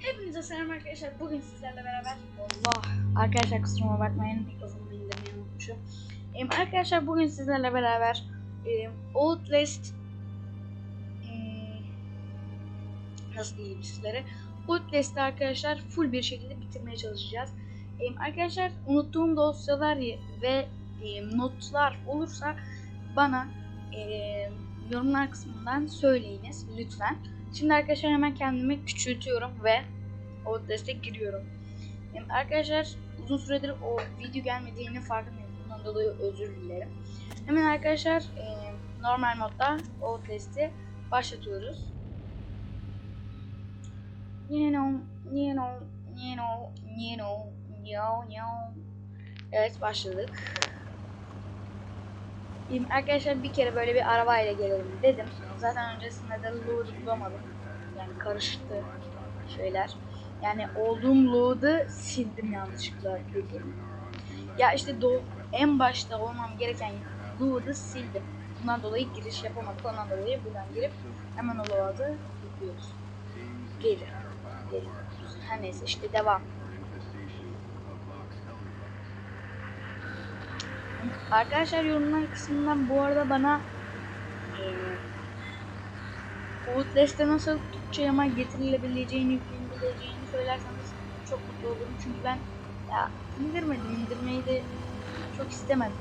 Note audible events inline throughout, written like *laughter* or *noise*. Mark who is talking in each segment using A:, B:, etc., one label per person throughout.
A: Hepinize selam arkadaşlar. Bugün sizlerle beraber Allah arkadaşlar kusuruma bakmayın mikrofonumu indirmeyi unutmuşum. Em, arkadaşlar bugün sizlerle beraber e, Outlast em, nasıl diyeyim sizlere Outlast'ı arkadaşlar full bir şekilde bitirmeye çalışacağız. Em, arkadaşlar unuttuğum dosyalar ve em, notlar olursa bana em, yorumlar kısmından söyleyiniz lütfen. Şimdi arkadaşlar hemen kendimi küçültüyorum ve Outlast'e giriyorum. Hem arkadaşlar uzun süredir o video gelmediğini farkındayım. Bundan dolayı özür dilerim. Hemen arkadaşlar e, normal modda başlatıyoruz. Know, you know, you know, you know, you know. Evet başladık. Arkadaşlar bir kere böyle bir arabayla gelelim dedim. Zaten öncesinde de load bulamadım. Yani karıştı şeyler. Yani olduğum load'u sildim yanlışlıkla dedim. Ya işte do en başta olmam gereken load'u sildim. Bundan dolayı giriş yapamadık. Ondan dolayı buradan girip hemen o load'u yüklüyoruz. Geri. Geri. Her neyse işte devam. Arkadaşlar yorumlar kısmından bu arada bana eee Outlast'e nasıl Türkçe yama getirilebileceğini, yüklenebileceğini söylerseniz çok mutlu olurum. Çünkü ben ya indirmedim, indirmeyi de çok istemedim.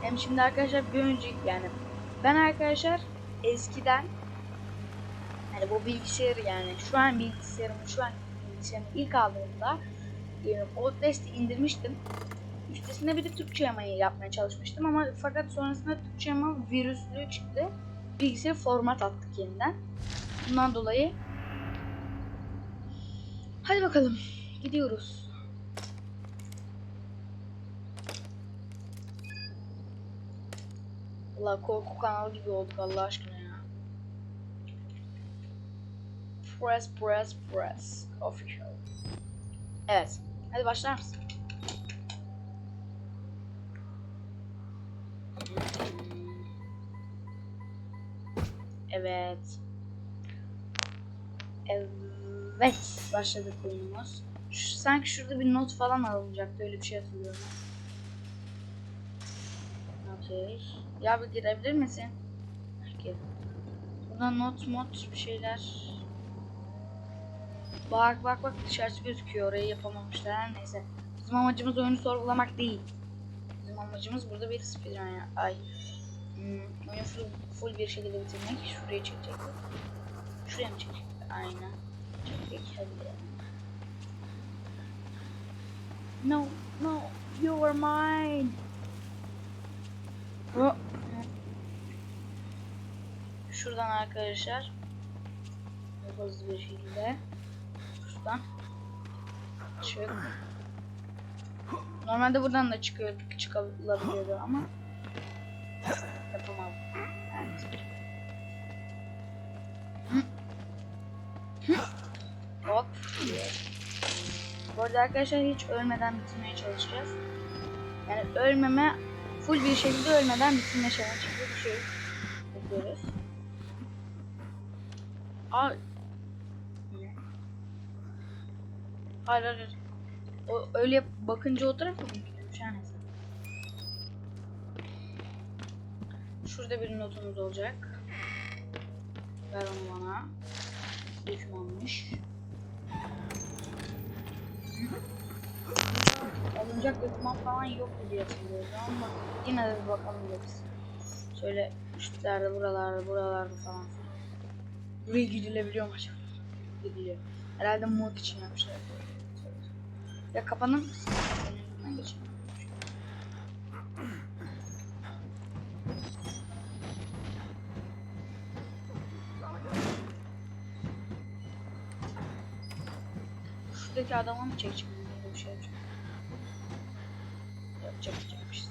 A: Hem şimdi arkadaşlar bir önceki yani ben arkadaşlar eskiden yani bu bilgisayarı yani şu an bilgisayarımı şu an bilgisayarımı ilk aldığımda e, Outlast'ı indirmiştim. Üstesinde bir de Türkçe yamayı yapmaya çalışmıştım ama fakat sonrasında Türkçe yama virüslü çıktı. Bilgisayarı format attık yeniden. Bundan dolayı Hadi bakalım gidiyoruz. Allah korku kanalı gibi olduk Allah aşkına ya. Press press press official. Evet. Hadi başlar mısın? Evet. Evet. Başladık oyunumuz. Şu, sanki şurada bir not falan alınacaktı. Öyle bir şey hatırlıyorum. Okey. Ya bir girebilir misin? Gir. Burada not mod bir şeyler. Bak bak bak dışarısı gözüküyor. Orayı yapamamışlar. Neyse. Bizim amacımız oyunu sorgulamak değil. Bizim amacımız burada bir speedrun ya. Ay. Hmm, oyunu full, full bir şekilde bitirmek. Şuraya çekecek. Şuraya mı çekecek? Aynen. Çekecek. Hadi. No, no, you are mine. Oh. Şuradan arkadaşlar. Hızlı bir şekilde. Şuradan. Çık. Normalde buradan da çıkıyor, çıkabiliyordu ama yapamadım. Evet. Hop. Bu arada arkadaşlar hiç ölmeden bitirmeye çalışacağız. Yani ölmeme full bir şekilde ölmeden bitirme challenge gibi bir şey yapıyoruz. Aa. Hayır hayır. O öyle bakınca o tarafa mı her neyse. Şurada bir notumuz olacak. Ver onu bana. Döküm almış. Alınacak doküman falan yok diye hatırlıyorum ama yine de bir bakalım biz. Şöyle üstlerde, buralarda, buralarda falan. Buraya gidilebiliyor mu acaba? Gidiliyor. Herhalde mod için yapmışlar. Ya kapanır mısın? Ben geçeyim. Şuradaki adama mı çekeceğim? Bir şey yapacağım. Yapacak yapacakmışız.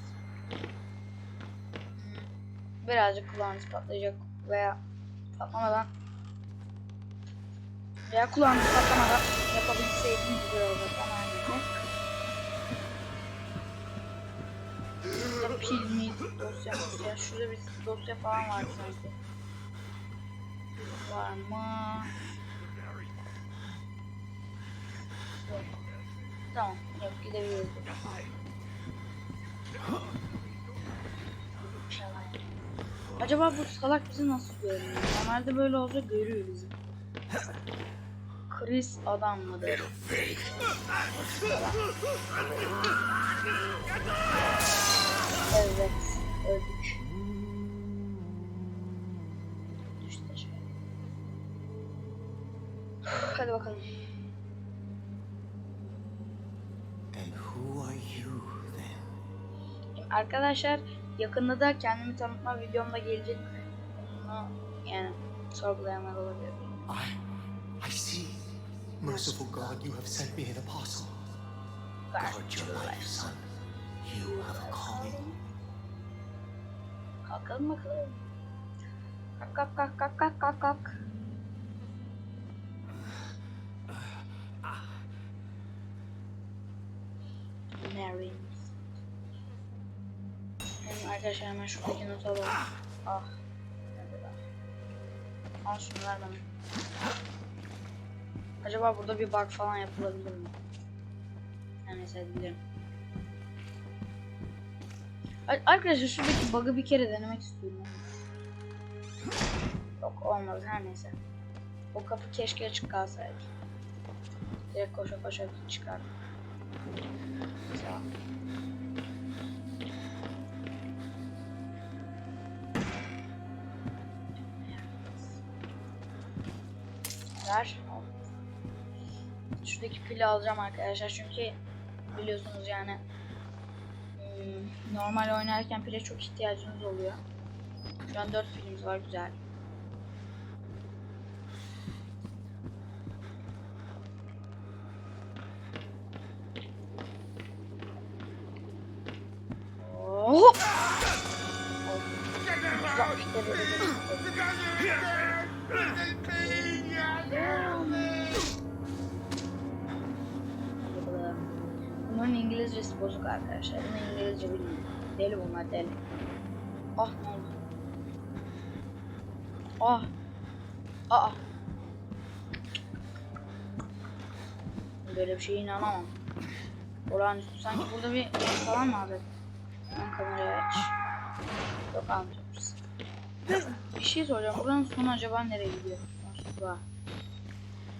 A: Birazcık kulağınız patlayacak veya patlamadan veya kulağınız patlamadan yapabilseydiniz güzel olacak ama neyse. Şurada pil mi dosya dosya şurada bir dosya falan var sanki. Var mı? Tamam. Yok gidebiliriz. Acaba bu salak bizi nasıl görüyor? Normalde böyle olsa görüyor bizi. Chris adam mıdır? Evet, öldük. Arkadaşlar yakında da kendimi tanıtma videomda gelecek. Bunu yani sorgulayanlar olabilir.
B: I, I see. Merciful God, you have sent me an apostle. Guard your life, son. You have a calling.
A: Kalkalım bakalım. Kalk kalk kalk kalk kalk kalk kalk. *sighs* Mary. Arkadaşlar hemen şuradaki notu alalım. Ah. Al şunu ver bana. Acaba burada bir bug falan yapılabilir mi? Hadi gidelim. Ar- Arkadaşlar şuradaki bug'ı bir kere denemek istiyorum. Yok olmadı her neyse. O kapı keşke açık kalsaydı. Direkt koşa koşa çıkardım. Tamam. Al. Şuradaki pili alacağım arkadaşlar çünkü biliyorsunuz yani hmm, normal oynarken pile çok ihtiyacınız oluyor. Şu an 4 pilimiz var güzel. Arkadaşlar. Bunu İngilizce bilmiyor. Deli bunlar deli. Ah ne oldu? Ah. Aa. Böyle bir şeye inanamam. Olağanüstü. Sanki burada bir falan mı alacak? Ben kamerayı aç. Yok anlatıyoruz. Bir şey soracağım. Buranın sonu acaba nereye gidiyor? Acaba.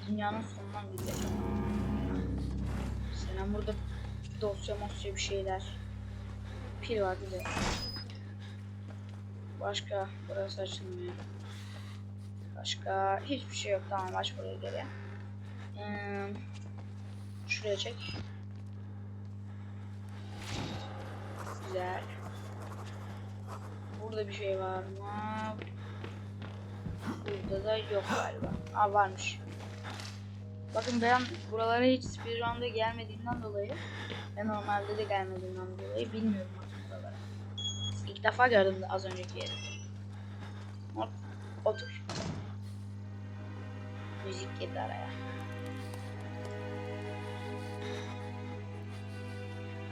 A: Dünyanın sonundan gidiyor. Selam burada dosya mosya bir şeyler. Pil var bir de. Başka burası açılmıyor. Başka hiçbir şey yok. Tamam aç burayı geri. Hmm, şuraya çek. Güzel. Burada bir şey var mı? Burada da yok galiba. Aa varmış. Bakın ben buralara hiç speedrun'da gelmediğimden dolayı ve normalde de gelmediğimden dolayı bilmiyorum buralara. İlk defa gördüm az önceki yeri. Hop, otur. Müzik girdi araya.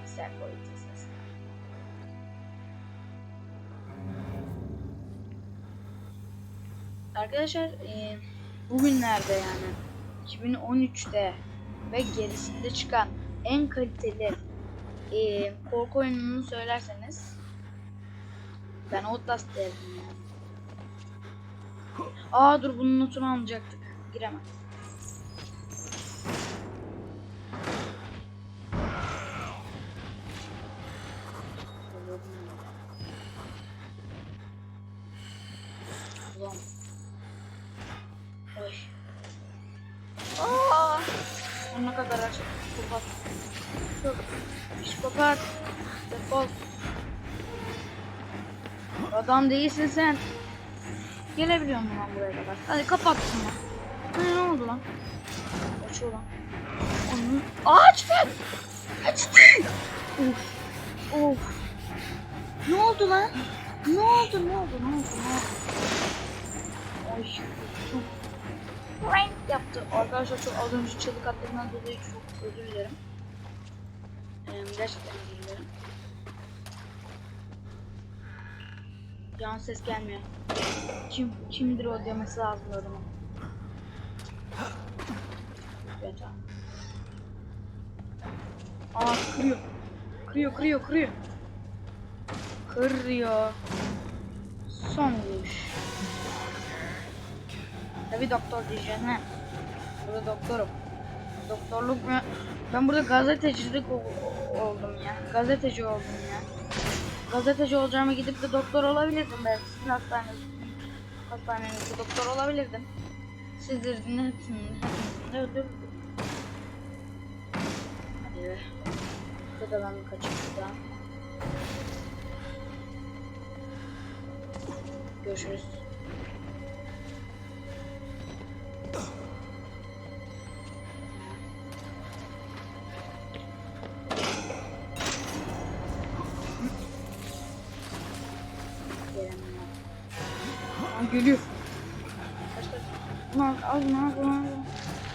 A: Güzel koydu ses. Arkadaşlar e, bugünlerde yani 2013'te ve gerisinde çıkan en kaliteli e, korku oyununu söylerseniz ben Outlast derim yani. Aa dur bunun notunu alacaktık. Giremem. Çok. Psikopat. Defol. Adam değilsin sen. Gelebiliyor musun lan buraya kadar? Hadi kapat şunu. Ne, ne oldu lan? Açıyor lan. Onun... Açtı! Açtı! Of. Of. Ne oldu lan? Ne oldu? Ne oldu? Ne oldu? Ne oldu? Ay. Çok Rank yaptı. Arkadaşlar çok az önce çığlık attığımdan dolayı çok özür dilerim. Gerçekten özür dilerim. Ses gelmiyor. Kim kimdir o demesi lazım adamın. Tamam. Aa kırıyor. Kırıyor kırıyor kırıyor. Kırıyor. Son vuruş. Tabi doktor diyeceksin ha. Burada doktorum. Doktorluk mu? Ben burada gazetecilik oldum ya. Gazeteci oldum ya. Gazeteci olacağıma gidip de doktor olabilirdim ben. Sizin hastaneniz, hastanenizde doktor olabilirdim. Sizlerin hepsinin, hepsini de öldürdüm. Hadi be. Burada da ben bir kaçayım şuradan. Görüşürüz. Geliyor. Bunu al, bunu al.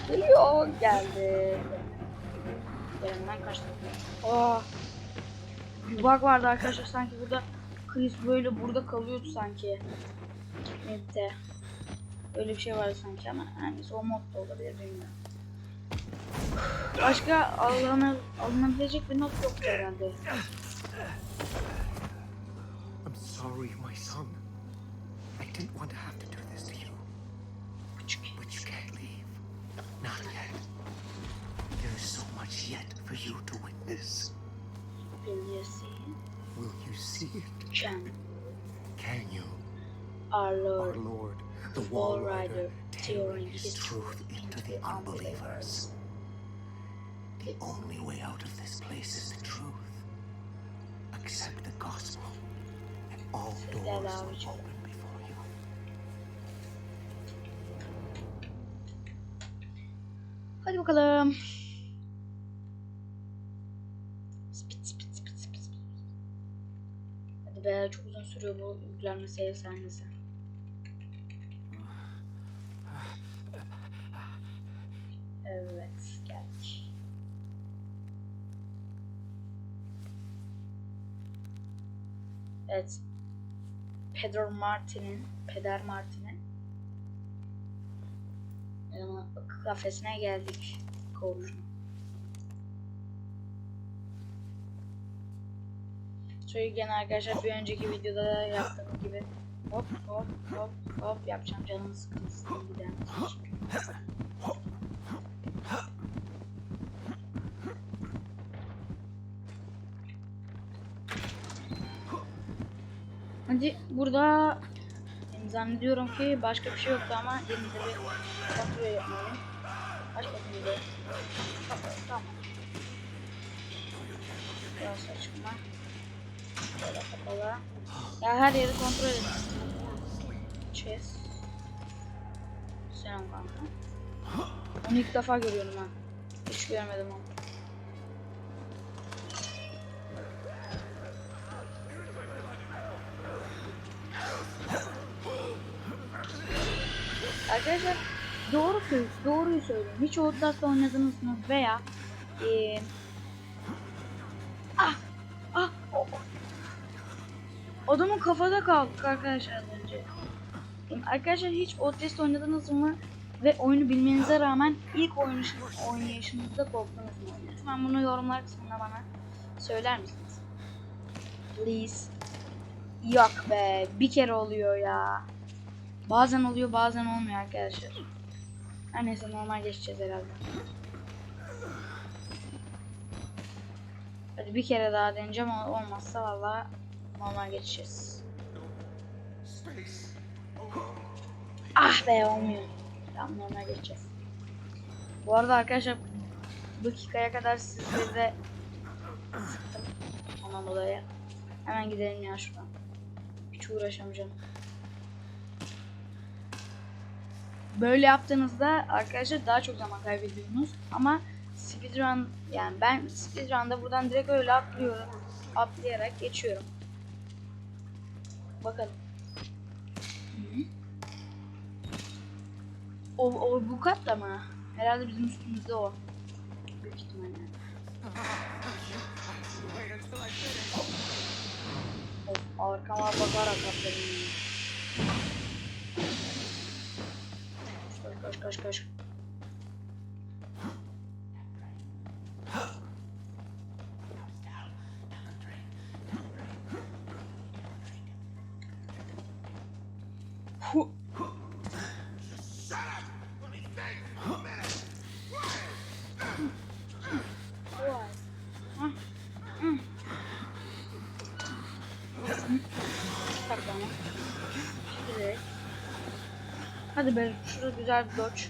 A: Geliyor. Geldi. Yerimden kaçtı. Aa. Bir bug vardı arkadaşlar sanki burada Chris böyle burada kalıyordu sanki. Map'te. Öyle bir şey vardı sanki ama yani o mod da olabilir bilmiyorum. Başka alına, alınabilecek bir not yok herhalde.
B: I'm sorry, my son. I didn't want to have to do this to you.
A: Küçük.
B: But you can't leave. Not yet. There is so much yet for you to witness.
A: Will you see it?
B: Will you see it?
A: Can
B: Can you?
A: our Lord.
B: Our
A: Lord
B: Lord, the Wall Rider, tearing his truth into the unbelievers. The only way out of this place is the truth. Accept the gospel, and all doors will open
A: Hadi bakalım. Spit spit spit spit. Hadi be çok uzun sürüyor bu yüklenme save sahnesi. Evet geldik. Evet. Pedro Martin'in, Peder Martin'in Kafesine geldik. Koğuşuna. Şöyle gene arkadaşlar bir önceki videoda da yaptığım gibi hop hop hop hop yapacağım canım sıkıntısını giden. Hadi burada zannediyorum ki başka bir şey yoktu ama elimizde bir kontrol yapmalıyım. Başka bir şey Tamam. Biraz saçma. Böyle kapalı. Ya her yeri kontrol edin. Chess. Selam kanka. Onu ilk defa görüyorum ha. Hiç görmedim onu. Söz, doğruyu söylüyorum. Hiç Outlast oynadınız mı veya eee ah ah o, adamın kafada kaldık arkadaşlar önce. Arkadaşlar hiç Outlast oynadınız mı ve oyunu bilmenize rağmen ilk oynayışınız, oynayışınızda korktunuz mu? Lütfen bunu yorumlar kısmına bana söyler misiniz? Please. Yok be bir kere oluyor ya. Bazen oluyor bazen olmuyor arkadaşlar. Her neyse normal geçeceğiz herhalde. Hadi bir kere daha deneyeceğim ama olmazsa valla normal geçeceğiz. Ah be olmuyor. Tamam normal geçeceğiz. Bu arada arkadaşlar bu dakikaya kadar sizleri de sıktım. Ondan dolayı hemen gidelim ya şuradan. Hiç uğraşamayacağım. Böyle yaptığınızda arkadaşlar daha çok zaman kaybediyorsunuz ama speedrun yani ben speedrun'da buradan direkt öyle atlıyorum. Atlayarak geçiyorum. Bakalım. O, o bu katta mı? Herhalde bizim üstümüzde o. Büyük ihtimalle. Arkama bakarak atladım. Casca, casca, casca. Şurada güzel bir dodge.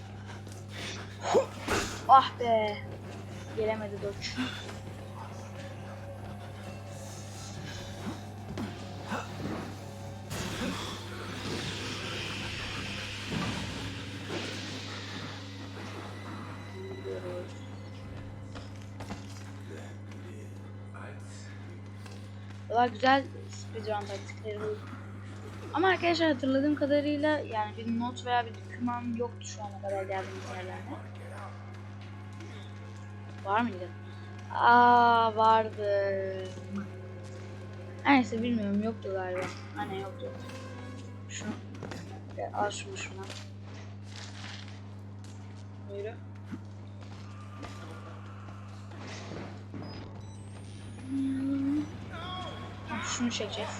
A: Ah be. Gelemedi dodge. Valla güzel speedrun taktikleri bu. Ama arkadaşlar hatırladığım kadarıyla yani bir not veya bir doküman yoktu şu ana kadar geldiğimiz yerlerde. Var mıydı? Aa vardı. Neyse bilmiyorum yoktu galiba. Hani yoktu. Şunu Gel, al şunu şuna. Buyurun. Şunu çekeceğiz.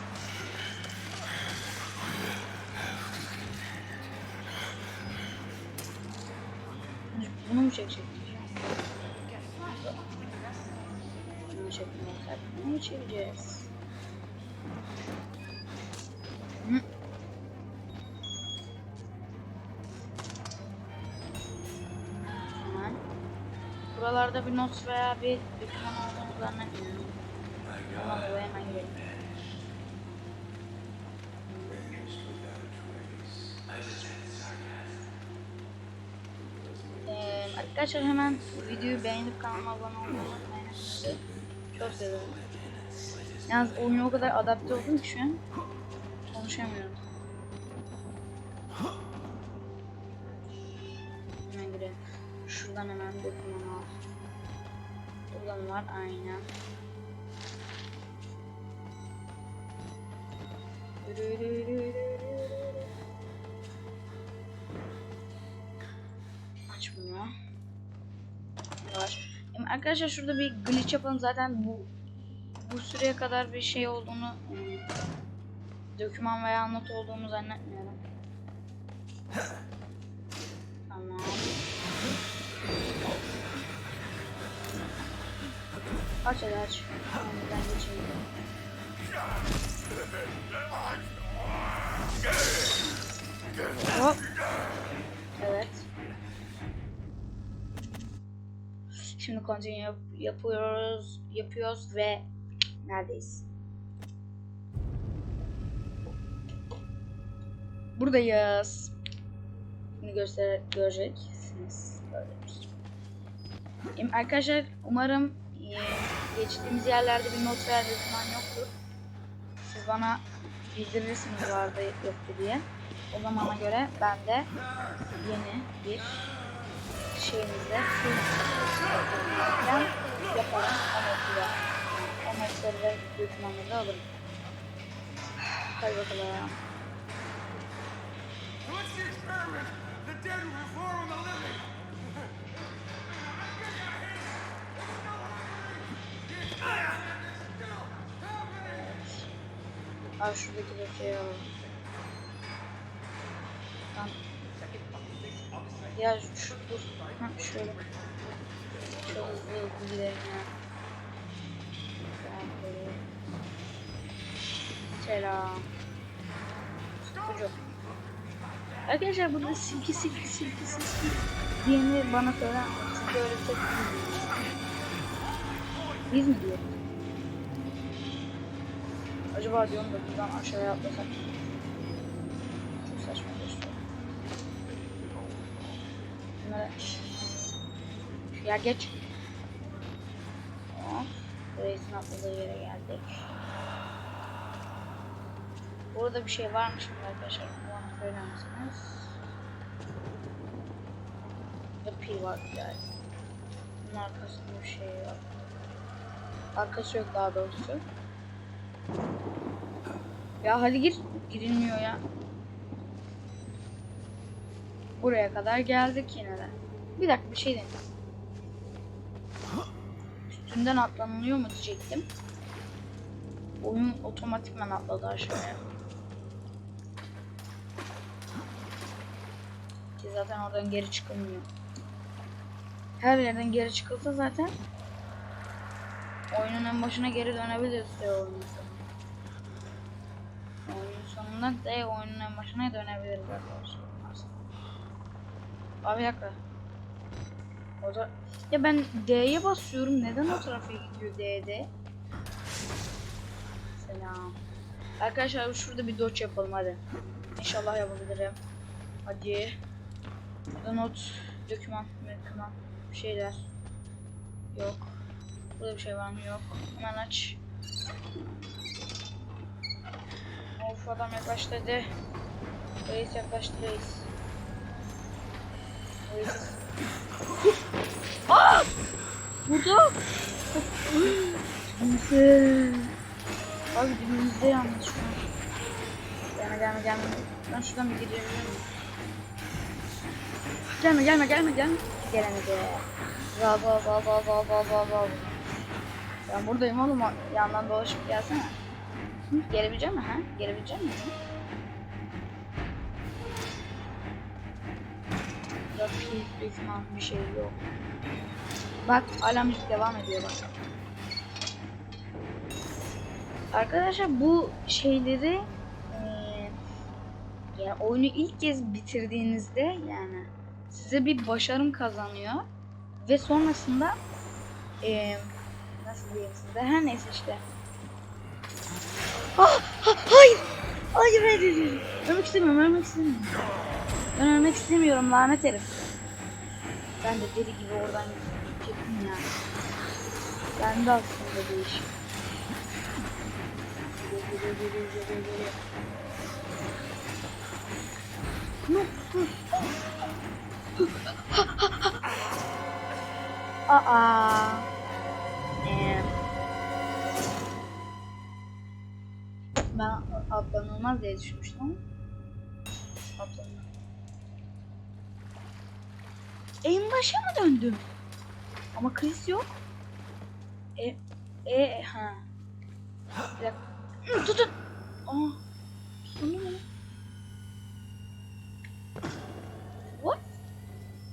A: Bunu mu çekecektik? Bunu çekmeyecek. Bunu mu çekeceğiz? Hı. Hemen. Buralarda bir not veya bir doküman olduğunu zannetmiyorum. Tamam buraya hemen girelim. Ee, arkadaşlar hemen videoyu beğenip kanalıma abone olmayı unutmayın. Çok seviyorum. Yalnız oyuna o kadar adapte oldum ki şu an konuşamıyorum. Hemen girelim. Şuradan hemen doküman al. Buradan var aynen. Yürü, yürü, yürü, yürü, arkadaşlar şurada bir glitch yapalım. Zaten bu bu süreye kadar bir şey olduğunu ım, doküman veya not olduğunu zannetmiyorum. Tamam. Aç hadi aç. Ben geçeyim. Hop. Evet. Şimdi continue yap- yapıyoruz, yapıyoruz ve neredeyiz? Buradayız. Şimdi göster göreceksiniz. Göreceksiniz. Şimdi arkadaşlar umarım e, geçtiğimiz yerlerde bir not veya doküman yoktur. Siz bana bildirirsiniz vardı yoktu diye. O zamana göre ben de yeni bir şeyimizde notla. O notları da dokümanları da alırım. Hadi bakalım.
C: What's the experiment? The dead reform the living.
A: Al şuradaki de şeyi alalım. Ya şu dur. Ha şöyle. Çok böyle. Arkadaşlar burada silki silki silki silki diyeni bana söyler misiniz? Sizde öyle bir şey değil mi? Biz mi diyoruz? Acaba diyorum da buradan aşağıya atlasak. Çok saçma bir şey. Bunları... Ya geç. Hop. Reis'in yere geldik. Burada bir şey varmış mı arkadaşlar? Bana söyler misiniz? Burada pil var yani. Bunun arkasında bir şey var. Arkası yok daha doğrusu. Ya hadi gir. Girilmiyor ya. Buraya kadar geldik yine de. Bir dakika bir şey deneyim. Üstünden atlanılıyor mu diyecektim. Oyun otomatikman atladı aşağıya. Ki zaten oradan geri çıkılmıyor. Her yerden geri çıkılsa zaten oyunun en başına geri dönebiliriz oyunun. Oyunun sonunda da oyunun en başına dönebiliriz arkadaşlar. Abi dakika. O da... Ya ben D'ye basıyorum. Neden o tarafa gidiyor D'de? Selam. Arkadaşlar şurada bir doç yapalım hadi. İnşallah yapabilirim. Hadi. Burada not, doküman, doküman, bir şeyler. Yok. Burada bir şey var mı? Yok. Hemen aç. Of adam yaklaştı. Reis yaklaştı reis. Reis. Aa! Burada. Dibimizde. Abi dibimizde yalnız şu an. Gelme gelme gelme. Ben şuradan bir miyim? Gelme gelme gelme gelme. Gelemedi. Val val val val val. Ben buradayım oğlum. Yandan dolaşıp gelsene. Gelebilecek mi ha? Gelebilecek mi? Burada pil, düşman bir şey yok. Bak hala müzik devam ediyor bak. Arkadaşlar bu şeyleri yani oyunu ilk kez bitirdiğinizde yani size bir başarım kazanıyor. Ve sonrasında eee, nasıl diyeyim size her neyse işte. Ah, ah, hayır hayır hayır hayır. Ölmek istemiyorum ölmek istemiyorum ben ölmek istemiyorum lanet herif ben de deli gibi oradan gidecektim ya ben de aslında değişik Geliyor, geliyor, geliyor, geliyor. Ne? Hı. Aa. Ee, ben atlanılmaz diye düşünmüştüm atlanılmaz. En başa mı döndüm? Ama kriz yok. E, e, ha. Bir dakika. Tutun. Aa. Tutun mu? What?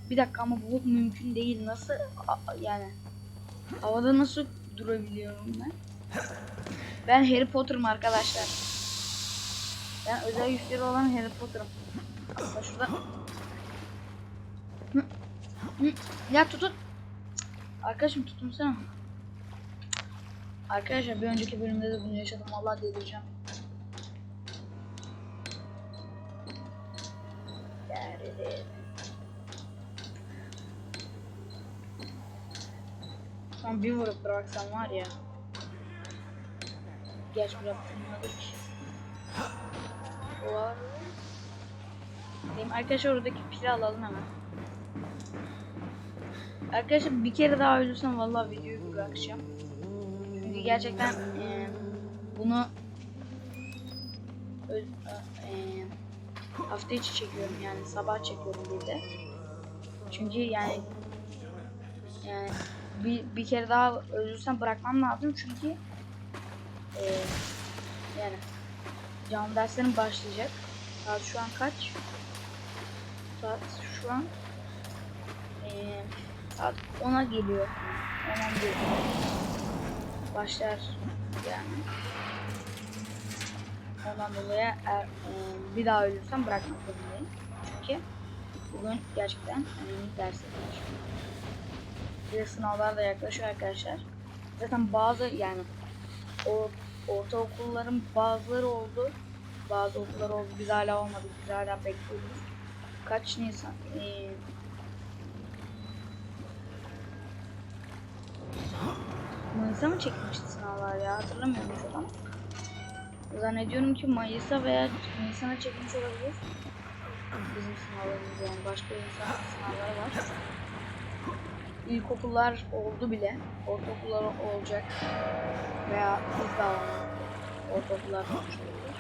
A: Bir dakika ama bu mümkün değil. Nasıl? A- yani. Havada nasıl durabiliyorum ben? Ben Harry Potter'ım arkadaşlar. Ben özel güçleri olan Harry Potter'ım. Şurada. Ya tutun. Arkadaşım tutunsana. Arkadaşlar bir önceki bölümde de bunu yaşadım. Vallahi delireceğim. Son bir vurup bıraksam var ya. Geç. Var. Benim arkadaşlar oradaki pili alalım hemen. Arkadaşlar bir kere daha ölürsem vallahi videoyu bırakacağım. Çünkü gerçekten e, bunu e, hafta içi çekiyorum yani sabah çekiyorum bir de. Çünkü yani yani bir, bir kere daha ölürsem bırakmam lazım çünkü e, yani canlı derslerim başlayacak. Saat şu an kaç? Saat şu an e, saat 10'a geliyor. 10'a geliyor başlar yani. Ondan dolayı eğer, e, bir daha ölürsem bırakmak zorundayım. Çünkü bugün gerçekten önemli dersler var. Bir de sınavlar da yaklaşıyor arkadaşlar. Zaten bazı yani o ortaokulların bazıları oldu. Bazı okullar oldu. Biz hala olmadık. Biz hala bekliyoruz. Kaç Nisan? Ee, Mayıs'a mı çekilmişti sınavlar ya hatırlamıyorum çok ama. Zannediyorum ki Mayıs'a veya Nisan'a çekilmiş olabilir. Bizim sınavlarımız yani başka insan sınavları var. İlkokullar oldu bile. Ortaokullar olacak. Veya biz daha ortaokullar olmuş olabilir.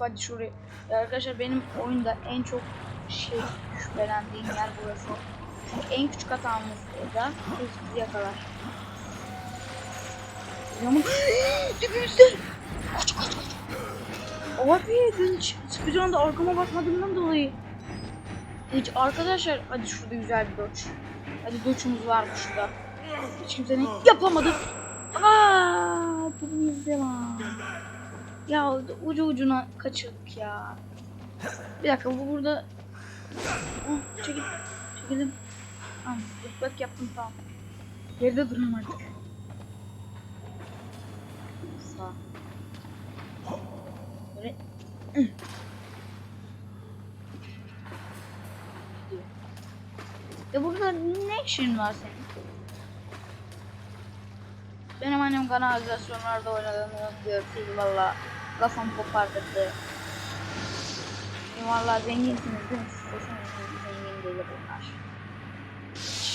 A: Hadi şuraya. Ya arkadaşlar benim oyunda en çok şey şüphelendiğim yer burası. Çünkü en küçük hatamızda hız bizi yakalar. Yağmur dibimizde. Kaç kaç kaç. Abi ben hiç anda arkama bakmadığımdan dolayı. Hiç arkadaşlar hadi şurada güzel bir doç. Hadi doçumuz var şurada. Hiç kimsenin yapamadı. Aa dibimizde var. Ya ucu ucuna kaçırdık ya. Bir dakika bu burada Oh, çekil. Çekildim. Tamam. Zıplık yaptım tamam. Geride durun artık. Sağ. Böyle. Ya burada ne işin var senin? Benim annem kanalizasyonlarda oynadığını görseydi valla kafam kopartırdı. E valla zenginsiniz değil mi? Siz zengin değil bunlar.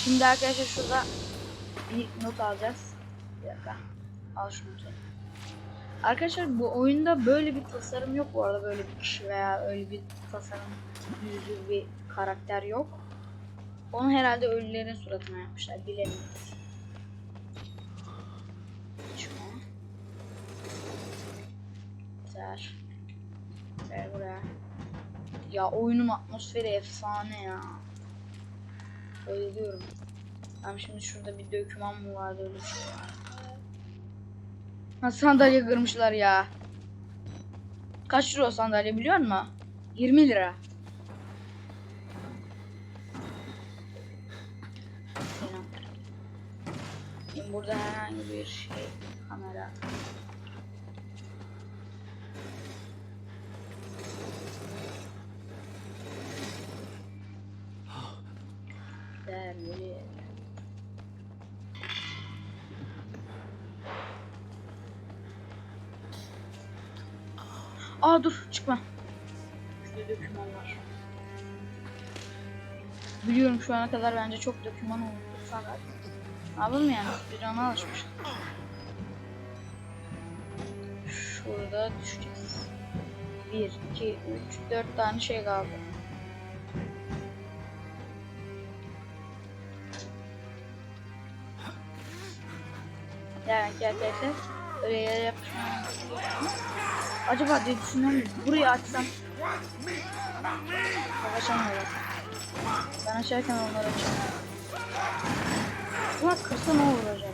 A: Şimdi arkadaşlar şurada bir not alacağız. Bir dakika. Al şunu sen. Arkadaşlar bu oyunda böyle bir tasarım yok bu arada böyle bir kişi veya öyle bir tasarım yüzü bir karakter yok. Onu herhalde ölülerin suratına yapmışlar bilemiyoruz. Güzel. Gel buraya. Ya oyunun atmosferi efsane ya. Bayılıyorum. Tamam şimdi şurada bir döküman mı vardı öyle bir şey var. Ha sandalye kırmışlar ya. Kaç lira o sandalye biliyor musun? 20 lira. Şimdi burada herhangi bir şey kamera. Değerli. Aa dur çıkma. Şurada döküman var. Biliyorum şu ana kadar bence çok döküman oldu fakat ne yapalım yani bir ana alışmış. Şurada düşeceğiz. 1, 2, 3, 4 tane şey kaldı. Yani arkadaşlar öyle yere. Acaba diye düşünüyorum burayı açsam savaşamıyorlar. Ben açarken onlar açamıyor. Ulan kırsa ne olur acaba?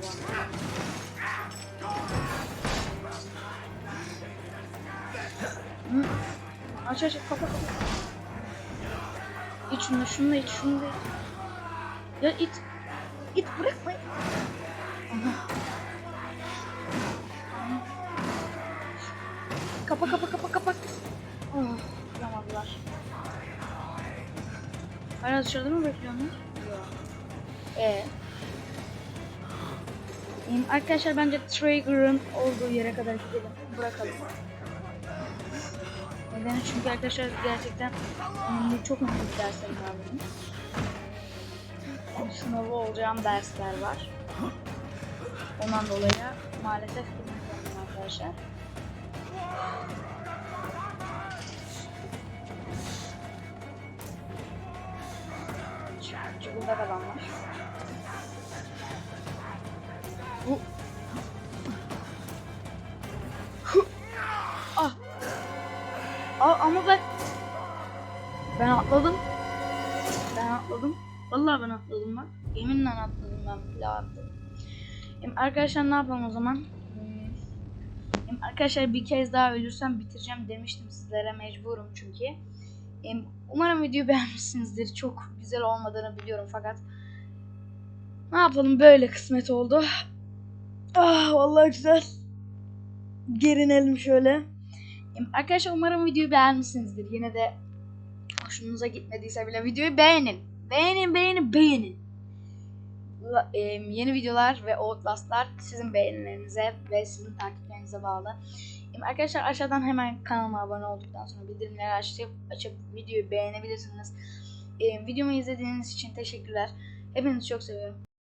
A: Hı? Aç aç kapa kapa. İç şunu şunu iç şunu da iç. Ya it. İt bırakma. Aha. Kapa kapa kapa kapa. Oh, yapamadılar. Hala dışarıda mı bekliyorsunuz? Yok. Ee. Arkadaşlar bence Trigger'ın olduğu yere kadar gidelim. Bırakalım. Neden? Çünkü arkadaşlar gerçekten önemli, çok önemli derslerim var benim. Sınavı olacağım dersler var. Ondan dolayı maalesef gitmiyorum arkadaşlar. Ama ben ben atladım. Ben atladım. Vallahi ben atladım bak. Yeminle atladım ben bile atladım. Em, Arkadaşlar ne yapalım o zaman? Hmm. Em, Arkadaşlar bir kez daha ölürsem bitireceğim demiştim sizlere mecburum çünkü. Em, Umarım videoyu beğenmişsinizdir. Çok güzel olmadığını biliyorum fakat ne yapalım böyle kısmet oldu. Ah vallahi güzel. Gerinelim şöyle. Em, Arkadaşlar umarım videoyu beğenmişsinizdir. Yine de hoşunuza gitmediyse bile videoyu beğenin. Beğenin, beğenin, beğenin. Em, yeni videolar ve Outlast'lar sizin beğenilerinize ve sizin takiplerinize bağlı. Arkadaşlar aşağıdan hemen kanalıma abone olduktan sonra bildirimleri açıp, açıp videoyu beğenebilirsiniz. Em, videomu izlediğiniz için teşekkürler. Hepinizi çok seviyorum.